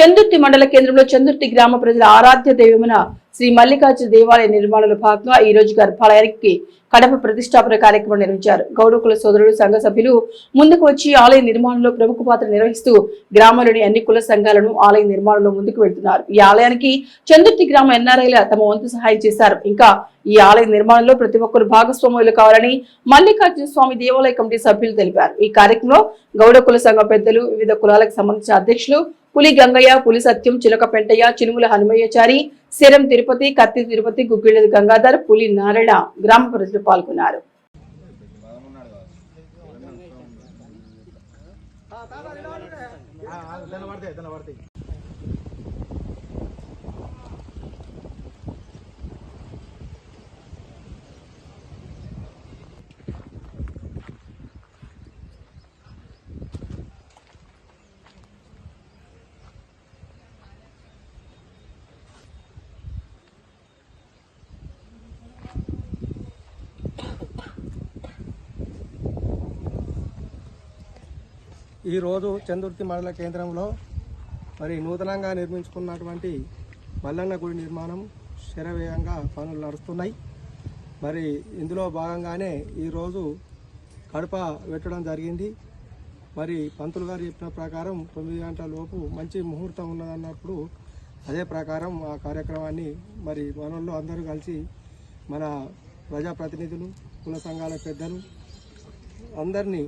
చందుర్తి మండల కేంద్రంలో చందుర్తి గ్రామ ప్రజల ఆరాధ్య దైవమైన శ్రీ మల్లికార్జున దేవాలయ నిర్మాణంలో భాగంగా ఈ రోజు గర్భాలయానికి కడప ప్రతిష్టాపన కార్యక్రమం నిర్వహించారు. గౌడకుల సోదరులు సంఘ సభ్యులు ముందుకు వచ్చి ఆలయ నిర్మాణంలో ప్రముఖ పాత్ర నిర్వహిస్తూ గ్రామంలోని అన్ని కుల సంఘాలను ఆలయ నిర్మాణంలో ముందుకు వెళ్తున్నారు. ఈ ఆలయానికి చందుర్తి గ్రామ ఎన్ఆర్ఐల తమ వంతు సహాయం చేశారు. ఇంకా ఈ ఆలయ నిర్మాణంలో ప్రతి ఒక్కరు భాగస్వాములు కావాలని మల్లికార్జున స్వామి దేవాలయ కమిటీ సభ్యులు తెలిపారు. ఈ కార్యక్రమంలో గౌడ కుల సంఘ పెద్దలు వివిధ కులాలకు సంబంధించిన అధ్యక్షులు పులి గంగయ్య పులి సత్యం చిలక పెంటయ్య చినుముల హనుమయ్యచారి శరం తిరుపతి కత్తి తిరుపతి గుగ్గిళ్ళ గంగాధర్ పులి నారాయణ గ్రామ ప్రజలు పాల్గొన్నారు. ఈరోజు చందుర్తి మండల కేంద్రంలో మరి నూతనంగా నిర్మించుకున్నటువంటి మల్లన్న గుడి నిర్మాణం శరవేగంగా పనులు నడుస్తున్నాయి. మరి ఇందులో భాగంగానే ఈరోజు కడప పెట్టడం జరిగింది. మరి పంతులు గారు చెప్పిన ప్రకారం తొమ్మిది గంటల లోపు మంచి ముహూర్తం ఉన్నదన్నప్పుడు అదే ప్రకారం ఆ కార్యక్రమాన్ని మరి మనల్లో అందరూ కలిసి మన ప్రజాప్రతినిధులు కుల సంఘాల పెద్దలు అందరినీ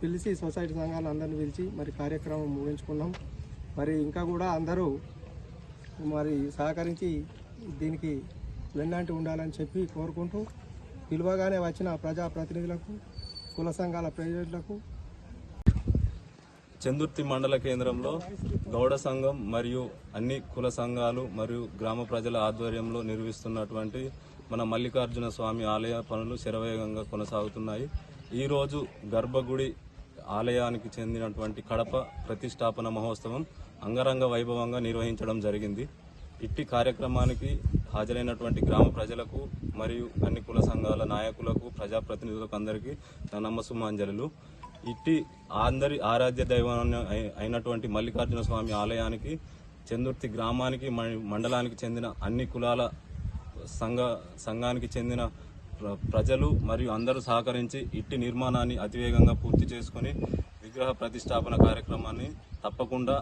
పిలిచి సొసైటీ సంఘాలు అందరిని పిలిచి మరి కార్యక్రమం ముగించుకున్నాం. మరి ఇంకా కూడా అందరూ మరి సహకరించి దీనికి వెన్నంటి ఉండాలని చెప్పి కోరుకుంటూ పిలువగానే వచ్చిన ప్రజాప్రతినిధులకు కుల సంఘాల ప్రజలకు చందుర్తి మండల కేంద్రంలో గౌడ సంఘం మరియు అన్ని కుల సంఘాలు మరియు గ్రామ ప్రజల ఆధ్వర్యంలో నిర్వహిస్తున్నటువంటి మన మల్లికార్జున స్వామి ఆలయ పనులు శరవేగంగా కొనసాగుతున్నాయి. ఈరోజు గర్భగుడి ఆలయానికి చెందినటువంటి కడప ప్రతిష్టాపన మహోత్సవం అంగరంగ వైభవంగా నిర్వహించడం జరిగింది. ఇట్టి కార్యక్రమానికి హాజరైనటువంటి గ్రామ ప్రజలకు మరియు అన్ని కుల సంఘాల నాయకులకు ప్రజాప్రతినిధులకు అందరికీ నా నమ్మసుమాంజలు ఇట్టి అందరి ఆరాధ్య దైవం అయి- అయినటువంటి మల్లికార్జున స్వామి ఆలయానికి చందుర్తి గ్రామానికి మండలానికి చెందిన అన్ని కులాల సంఘ సంఘానికి చెందిన ప్రజలు మరియు అందరూ సహకరించి ఇట్టి నిర్మాణాన్ని అతివేగంగా పూర్తి చేసుకొని విగ్రహ ప్రతిష్టాపన కార్యక్రమాన్ని తప్పకుండా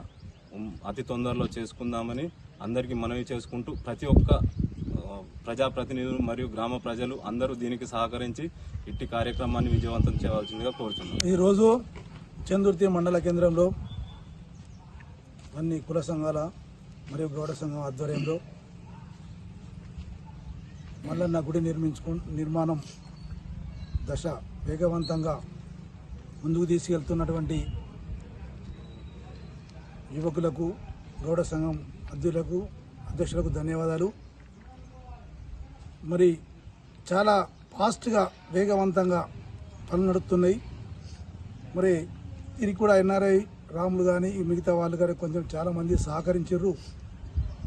అతి తొందరలో చేసుకుందామని అందరికీ మనవి చేసుకుంటూ ప్రతి ఒక్క ప్రజాప్రతినిధులు మరియు గ్రామ ప్రజలు అందరూ దీనికి సహకరించి ఇట్టి కార్యక్రమాన్ని విజయవంతం చేయవలసిందిగా కోరుతున్నాను ఈరోజు చందుర్తి మండల కేంద్రంలో అన్ని కుల సంఘాల మరియు గౌడ సంఘం ఆధ్వర్యంలో మల్లన్న గుడి నిర్మించుకు నిర్మాణం దశ వేగవంతంగా ముందుకు తీసుకెళ్తున్నటువంటి యువకులకు గౌడ సంఘం అధ్యులకు అధ్యక్షులకు ధన్యవాదాలు. మరి చాలా ఫాస్ట్గా వేగవంతంగా పనులు నడుస్తున్నాయి మరి దీనికి కూడా ఎన్ఆర్ఐ రాములు కానీ ఈ మిగతా వాళ్ళు కానీ కొంచెం చాలామంది సహకరించారు.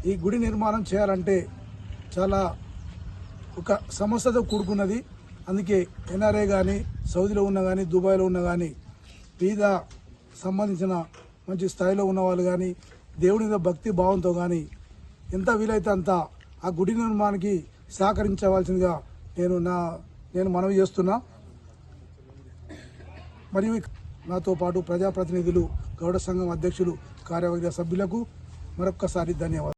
ఈ గుడి నిర్మాణం చేయాలంటే చాలా ఒక సమస్యతో కూడుకున్నది. అందుకే ఎన్ఆర్ఐ కానీ సౌదీలో ఉన్న కానీ దుబాయ్లో ఉన్న కానీ పేద సంబంధించిన మంచి స్థాయిలో ఉన్న వాళ్ళు కానీ దేవుని మీద భక్తి భావంతో కానీ ఎంత వీలైతే అంత ఆ గుడి నిర్మాణానికి సహకరించవలసిందిగా నేను నా నేను మనవి చేస్తున్నా. మరియు నాతో పాటు ప్రజాప్రతినిధులు గౌడ సంఘం అధ్యక్షులు కార్యవర్గ సభ్యులకు మరొక్కసారి ధన్యవాదాలు.